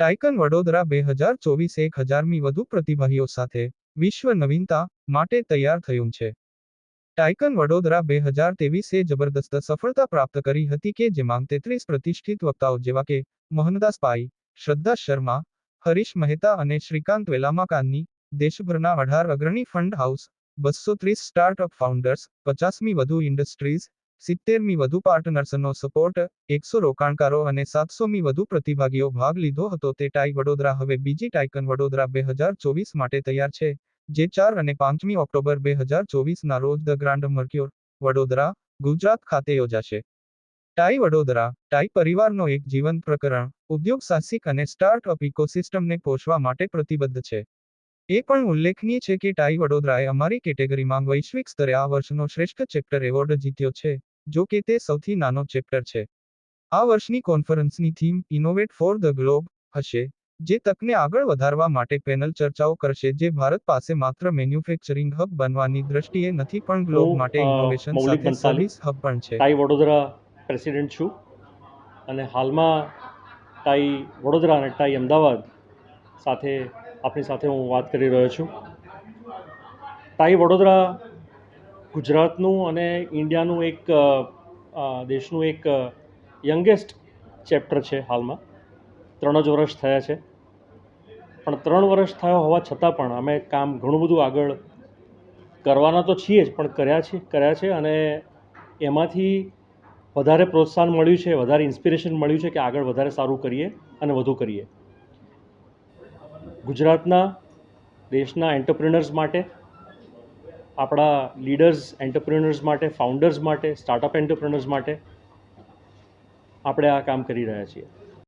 ટાઇકન વડોદરા બે હજાર ચોવીસ એક હજારમી વધુ પ્રતિભાઈઓ સાથે વિશ્વ નવીનતા માટે તૈયાર થયું છે. ટાઇકન વડોદરા બે હજાર તેવીસે જબરદસ્ત સફળતા પ્રાપ્ત કરી હતી કે જેમાં તેત્રીસ પ્રતિષ્ઠિત વક્તાઓ જેવા કે મોહનદાસ પાઈ, શ્રદ્ધા શર્મા, હરીશ મહેતા અને શ્રીકાંત વેલામાકાની દેશભરના અઢાર અગ્રણી ફંડ હાઉસ, બસો ત્રીસ સ્ટાર્ટઅપ ફાઉન્ડર્સ, પચાસમી વધુ ઇન્ડસ્ટ્રીઝ સિત્તેરમી વધુ પાર્ટનર્સનો સપોર્ટ, એકસો રોકાણકારો અને સાતસોમી વધુ પ્રતિભાગીઓ ભાગ લીધો હતો તે ટાઈ વડોદરા હવે બીજી ટાઇકન વડોદરા બે હજાર ચોવીસ માટે તૈયાર છે, જે ચાર અને પાંચમી ઓક્ટોબર બે હજાર ચોવીસના રોજ the grand Mercure, Vadodara, Gujarat ખાતે યોજાશે. ટાઈ વડોદરા, ટાઈ પરિવારનો એક જીવંત પ્રકરણ, ઉદ્યોગ સાહસિક અને સ્ટાર્ટઅપ ઇકોસિસ્ટમને પોષવા માટે પ્રતિબદ્ધ છે. એ પણ ઉલ્લેખનીય છે કે ટાઈ વડોદરાએ અમારી કેટેગરીમાં વૈશ્વિક સ્તરે આ વર્ષનો શ્રેષ્ઠ ચેપ્ટર એવોર્ડ જીત્યો છે. જો કે તે સૌથી નાનો ચેપ્ટર છે. આ વર્ષની કોન્ફરન્સની theme innovate for the globe હશે જે તકને આગળ વધારવા માટે પેનલ ચર્ચાઓ કરશે જે ભારત પાસે માત્ર મેન્યુફેક્ચરિંગ હબ બનવાની દ્રષ્ટિએ નથી પણ ગ્લોબ માટે ઇનોવેશન સાથે સર્વિસ હબ પણ છે. ટાઈ વડોદરા પ્રેસિડેન્ટ છું અને હાલમાં ટાઈ વડોદરા અને ટાઈ અમદાવાદ સાથે આપણી સાથે હું વાત કરી રહ્યો છું. ટાઈ વડોદરા ગુજરાતનું અને ઇન્ડિયાનું એક દેશનું એક યંગેસ્ટ ચેપ્ટર છે હાલમાં. ત્રણ જ વર્ષ થયા છે. પણ ત્રણ વર્ષ થયા હોવા છતાં પણ અમે કામ ઘણું બધું આગળ કરવાના તો છીએ જ, પણ કર્યા છે કર્યા છે અને એમાંથી વધારે પ્રોત્સાહન મળ્યું છે, વધારે ઇન્સ્પિરેશન મળ્યું છે કે આગળ વધારે સારું કરીએ અને વધુ કરીએ. ગુજરાતના દેશના એન્ટરપ્રિનર્સ માટે આપણા લીડર્સ એન્ટરપ્રિનર્સ માટે ફાઉન્ડર્સ માટે સ્ટાર્ટઅપ એન્ટરપ્રિનર્સ માટે આપણે આ કામ કરી રહ્યા છીએ.